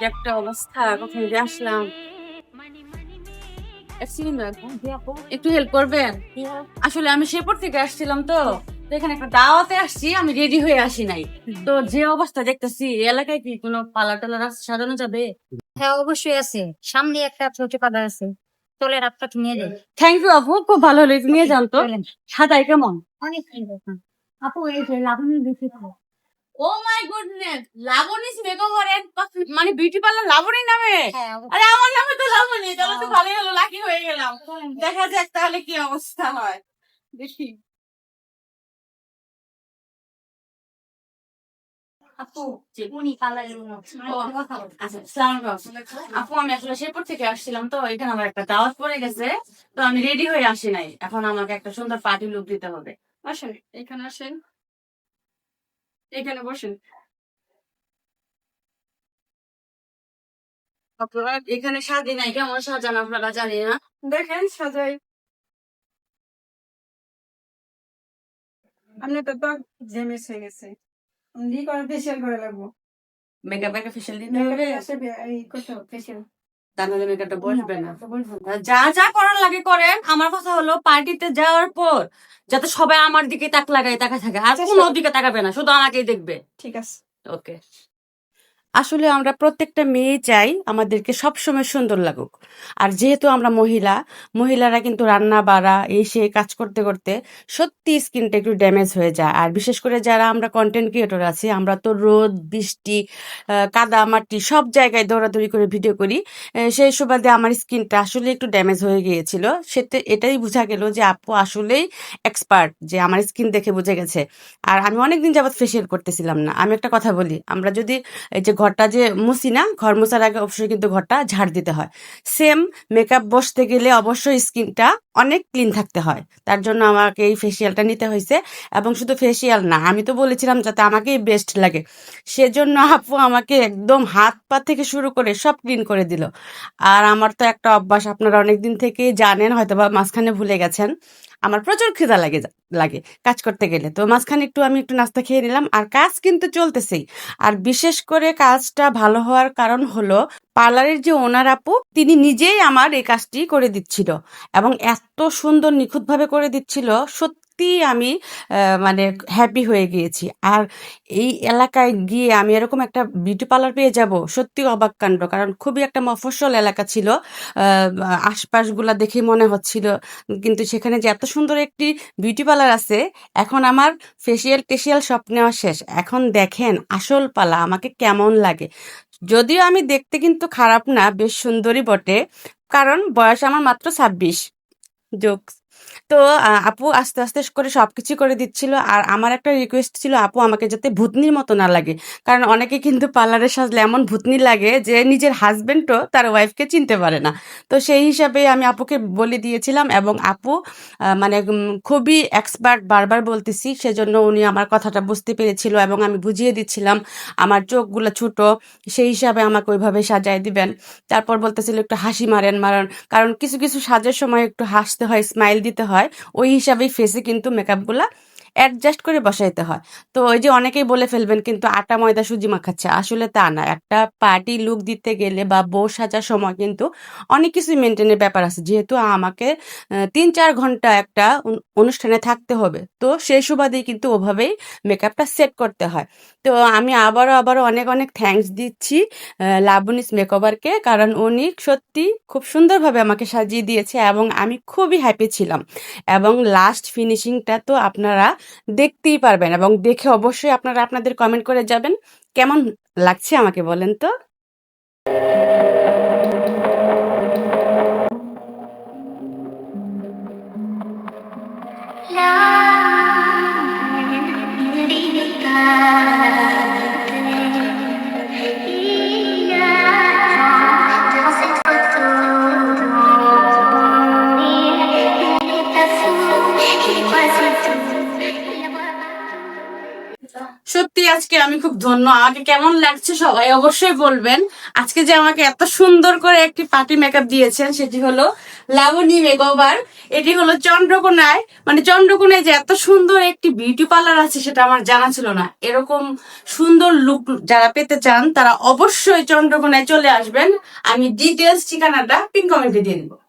একটা অবস্থা কখন যে আসলাম। একটু হেল্প করবেন? আসলে আমি শেরপুর থেকে আসছিলাম তো এখানে একটা দাওয়াতে আসছি আমি রেডি হয়ে আসি নাই। তো যে অবস্থা দেখতেছি এলাকায় কি কোনো পালা টালা রাস্তা সাজানো যাবে? হ্যাঁ অবশ্যই আছে। সামনে একটা ছোট পাতা আছে। চলে রাতটা নিয়ে যাই। থ্যাংক ইউ আপু খুব ভালো হলো নিয়ে যান তো। সাদাই কেমন? অনেক আপু এই যে লাবণী বেশি ও my goodness Laboni's makeover and মানে বিউটি পার্লার লাবণী নামে? হ্যাঁ আরে আমার নামে তো লাবণী তাহলে তো ভালোই হলো লাকি হয়ে গেলাম। দেখা যাক তাহলে কি অবস্থা হয়। দেখি। আলাইকুম। আপু আমি আসলে শেরপুর থেকে আসছিলাম তো এখানে আমার একটা দাওয়াত পড়ে গেছে। তো আমি রেডি হয়ে আসি নাই। এখন আমাকে একটা সুন্দর পার্টি লুক দিতে হবে। আসেন। এখানে আসেন। এখানে বসেন। আপনারা এখানে সাজি নাই কেমন সাজান আপনারা জানি না। দেখেন সাজাই। আপনার তো ত্বক জেমেস হয়ে গেছে। ই করে ফেসিয়াল করে লাগবো? মেকআপ একটা ফেশিয়াল দিতে হবে? আসবে এই করতে হবে ফেসিয়াল বসবে না। যা যা করার লাগে করেন। আমার কথা হলো পার্টিতে যাওয়ার পর যাতে সবাই আমার দিকে তাক লাগায় তাকা থাকে। আর কোনো দিকে তাকাবে না শুধু আমাকেই দেখবে। ঠিক আছে। ওকে। আসলে আমরা প্রত্যেকটা মেয়ে চাই আমাদেরকে সবসময় সুন্দর লাগুক। আর যেহেতু আমরা মহিলা, মহিলারা কিন্তু রান্না বাড়া এই সে কাজ করতে করতে সত্যি স্কিনটা একটু ড্যামেজ হয়ে যায়। আর বিশেষ করে যারা আমরা কন্টেন্ট ক্রিয়েটর আছি, আমরা তো রোদ, বৃষ্টি কাদা, মাটি সব জায়গায় দৌড়াদৌড়ি করে ভিডিও করি সেই সুবাদে আমার স্কিনটা আসলে একটু ড্যামেজ হয়ে গিয়েছিল। সেতে, এটাই বোঝা গেল যে আপু আসলেই এক্সপার্ট যে আমার স্কিন দেখে বুঝে গেছে। আর আমি অনেকদিন যাবত ফেসিয়াল করতেছিলাম না। আমি একটা কথা বলি, আমরা যদি এই যে ঘরটা যে মুছি না, ঘর মোছার আগে অবশ্যই কিন্তু ঘরটা ঝাড় দিতে হয়। সেম মেকআপ বসতে গেলে অবশ্যই স্কিনটা অনেক ক্লিন থাকতে হয়। তার জন্য আমাকে এই ফেসিয়ালটা নিতে হয়েছে এবং শুধু ফেসিয়াল না, আমি তো বলেছিলাম যাতে আমাকেই বেস্ট লাগে। সেজন্য আপু আমাকে একদম হাত পা থেকে শুরু করে সব ক্লিন করে দিল। আর আমার তো একটা অভ্যাস, আপনারা অনেকদিন থেকেই জানেন হয়তো বা মাঝখানে ভুলে গেছেন। আমার প্রচুর খিদা লাগে লাগে কাজ করতে গেলে। তো মাঝখানে একটু আমি একটু নাস্তা খেয়ে নিলাম আর কাজ কিন্তু চলতেছেই। আর বিশেষ করে কাজটা ভালো হওয়ার কারণ হলো পার্লারের যে ওনার আপু, তিনি নিজেই আমার এই কাজটি করে দিচ্ছিল এবং এত সুন্দর নিখুঁতভাবে করে দিচ্ছিল, সত্যি আমি মানে হ্যাপি হয়ে গিয়েছি। আর এই এলাকায় গিয়ে আমি এরকম একটা বিউটি পার্লার পেয়ে যাব সত্যি অবাক কাণ্ড। কারণ খুবই একটা মফস্বল এলাকা ছিল আশপাশগুলা দেখে মনে হচ্ছিল। কিন্তু সেখানে যে এত সুন্দর একটি বিউটি পার্লার আছে, এখন আমার ফেসিয়াল টেসিয়াল সব নেওয়া শেষ। এখন দেখেন আসল পালা, আমাকে কেমন লাগে। যদিও আমি দেখতে কিন্তু খারাপ না, বেশ সুন্দরী বটে। কারণ বয়স আমার মাত্র ছাব্বিশ। জোকস। তো আপু আস্তে আস্তে করে সবকিছু করে দিচ্ছিল। আর আমার একটা রিকোয়েস্ট ছিল, আপু আমাকে যাতে ভূতনির মতো না লাগে। কারণ অনেকে কিন্তু পার্লারে সাজলে এমন ভূতনি লাগে যে নিজের হাজবেন্ডও তার ওয়াইফকে চিনতে পারে না। তো সেই হিসাবে আমি আপুকে বলে দিয়েছিলাম এবং আপু মানে খুবই এক্সপার্ট বারবার বলতেছি, সেজন্য উনি আমার কথাটা বুঝতে পেরেছিল এবং আমি বুঝিয়ে দিচ্ছিলাম, আমার চোখগুলো ছোট, সেই হিসাবে আমাকে ওইভাবে সাজায় দিবেন। তারপর বলতেছিল একটু হাসি মারেন মারেন, কারণ কিছু কিছু সাজের সময় একটু হাসতে হয় স্মাইল দিতে হয়। ওই হিসাবেই ফেসে কিন্তু মেকআপগুলা অ্যাডজাস্ট করে বসাইতে হয়। তো ওই যে অনেকেই বলে ফেলবেন কিন্তু আটা ময়দা সুজি মাখাচ্ছে। আসলে তা না। একটা পার্টি লুক দিতে গেলে বা বউ সাজার সময় কিন্তু অনেক কিছুই মেনটেনের ব্যাপার আছে। যেহেতু আমাকে তিন চার ঘণ্টা একটা অনুষ্ঠানে থাকতে হবে তো সেই সুবাদেই কিন্তু ওভাবেই মেকআপটা সেট করতে হয়। তো আমি আবারও আবারও অনেক অনেক থ্যাঙ্কস দিচ্ছি আহ, লাবণীস মেকওভারকে কারণ উনি সত্যি খুব সুন্দরভাবে আমাকে সাজিয়ে দিয়েছে এবং আমি খুবই হ্যাপি ছিলাম। এবং লাস্ট ফিনিশিংটা তো আপনারা দেখতেই পারবেন এবং দেখে অবশ্যই আপনারা আপনাদের কমেন্ট করে যাবেন। কেমন লাগছে আমাকে বলেন তো? সত্যি আজকে আমি খুব ধন্য। আমাকে কেমন লাগছে সবাই অবশ্যই বলবেন। আজকে যে আমাকে এত সুন্দর করে একটি পার্টি মেকআপ দিয়েছেন, সেটি হলো লাবণী মেকওভার এটি হলো চন্দ্রকোনায়। মানে চন্দ্রকোনায় যে এত সুন্দর একটি বিউটি পার্লার আছে, সেটা আমার জানা ছিল না। এরকম সুন্দর লুক যারা পেতে চান, তারা অবশ্যই চন্দ্রকোনায় চলে আসবেন। আমি ডিটেলস ঠিকানাটা পিন কমেন্টে দিয়ে দিব।